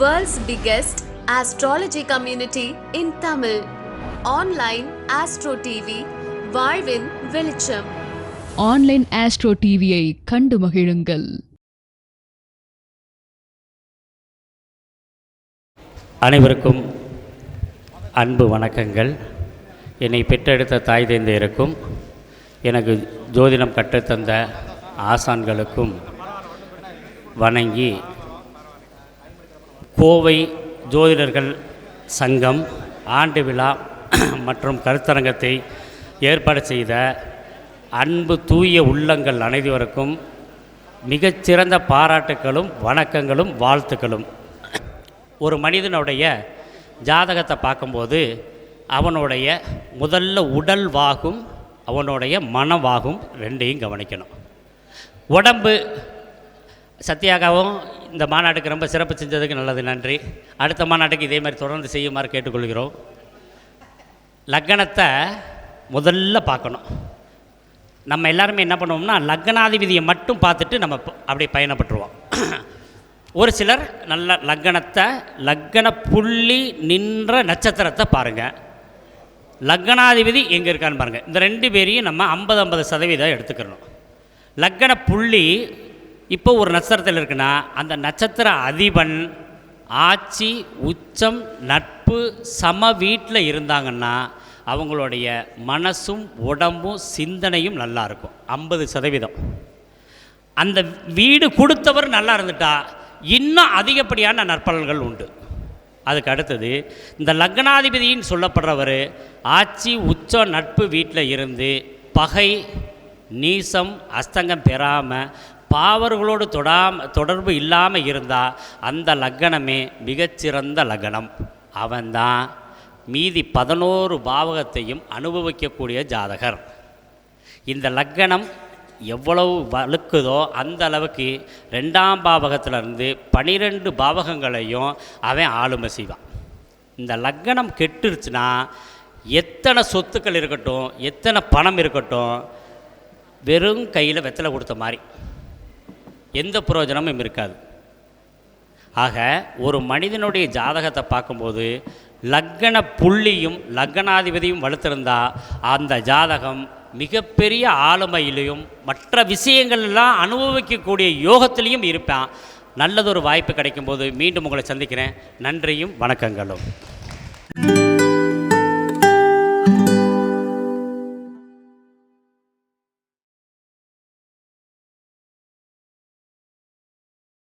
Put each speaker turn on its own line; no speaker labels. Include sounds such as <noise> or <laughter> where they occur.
World's biggest astrology community in Tamil. Online Astro TV, வாழ்வின் வெளிச்சம்.
Online astro டிவியை கண்டு மகிழுங்கள்.
அனைவருக்கும் அன்பு வணக்கங்கள். என்னை பெற்றெடுத்த தாய் தந்தையருக்கும் எனக்கு ஜோதிடம் கற்றுத்தந்த ஆசான்களுக்கும் வணங்கி கோவை ஜோதிடர்கள் சங்கம் ஆண்டு விழா <clears throat> மற்றும் கருத்தரங்கத்தை ஏற்பாடு செய்த அன்பு தூய உள்ளங்கள் அனைவருக்கும் மிகச்சிறந்த பாராட்டுக்களும் வணக்கங்களும் வாழ்த்துக்களும். ஒரு மனிதனுடைய ஜாதகத்தை பார்க்கும்போது அவனுடைய முதல்ல உடல் வாகும் அவனுடைய மனவாகும் ரெண்டையும் கவனிக்கணும். உடம்பு சத்யாகாவும் இந்த மாநாட்டுக்கு ரொம்ப சிறப்பு செஞ்சதுக்கு நல்லது நன்றி. அடுத்த மாநாட்டுக்கு இதே மாதிரி தொடர்ந்து செய்யுமாறு கேட்டுக்கொள்கிறோம். லக்கணத்தை முதல்ல பார்க்கணும். நம்ம எல்லாருமே என்ன பண்ணுவோம்னா லக்னாதிபதியை மட்டும் பார்த்துட்டு நம்ம ப- அப்படியே பயணப்பட்டுருவோம். <clears throat> ஒரு சிலர் நல்ல லக்கணத்தை லக்கண புள்ளி நின்ற நட்சத்திரத்தை பாருங்கள் லக்னாதிபதி எங்கே இருக்கான்னு பாருங்கள் இந்த ரெண்டு பேரையும் நம்ம ஐம்பது ஐம்பது சதவீதம் எடுத்துக்கிறணும். லக்கண புள்ளி இப்போ ஒரு நட்சத்திரத்தில் இருக்குன்னா அந்த நட்சத்திர அதிபன் ஆட்சி உச்சம் நட்பு சம வீட்டில் இருந்தாங்கன்னா அவங்களுடைய மனசும் உடம்பும் சிந்தனையும் நல்லா இருக்கும். ஐம்பது சதவீதம். அந்த வீடு கொடுத்தவர் நல்லா இருந்துட்டா இன்னும் அதிகப்படியான நற்பலன்கள் உண்டு. அதுக்கு அடுத்தது இந்த லக்னாதிபதின்னு சொல்லப்படுறவர் ஆட்சி உச்சம் நட்பு வீட்டில் இருந்து பகை நீசம் அஸ்தங்கம் பெறாமல் பாவர்களோடு தொடாம தொடர்பு இல்லாமல் இருந்தால் அந்த லக்கணமே மிகச்சிறந்த லக்னம் அவன்தான் மீதி பதினோரு பாவகத்தையும் அனுபவிக்கக்கூடிய ஜாதகர். இந்த லக்கணம் எவ்வளவு வலுக்குதோ அந்த அளவுக்கு ரெண்டாம் பாவகத்திலிருந்து பனிரெண்டு பாவகங்களையும் அவன் ஆளுமை செய்வான். இந்த லக்கணம் கெட்டுருச்சுன்னா எத்தனை சொத்துக்கள் இருக்கட்டும் எத்தனை பணம் இருக்கட்டும் வெறும் கையில் வெத்தலை கொடுத்த மாதிரி. எந்த பிரயோஜனமும் இருக்காது. ஆக ஒரு மனிதனுடைய ஜாதகத்தை பார்க்கும்போது லக்கண புள்ளியும் லக்கணாதிபதியும் வலுத்திருந்தா அந்த ஜாதகம் மிகப்பெரிய ஆளுமையிலையும் மற்ற விஷயங்கள்லாம் அனுபவிக்கக்கூடிய யோகத்திலையும் இருப்பான். நல்லதொரு வாய்ப்பு கிடைக்கும்போது மீண்டும் உங்களை சந்திக்கிறேன். நன்றியும் வணக்கங்களும்.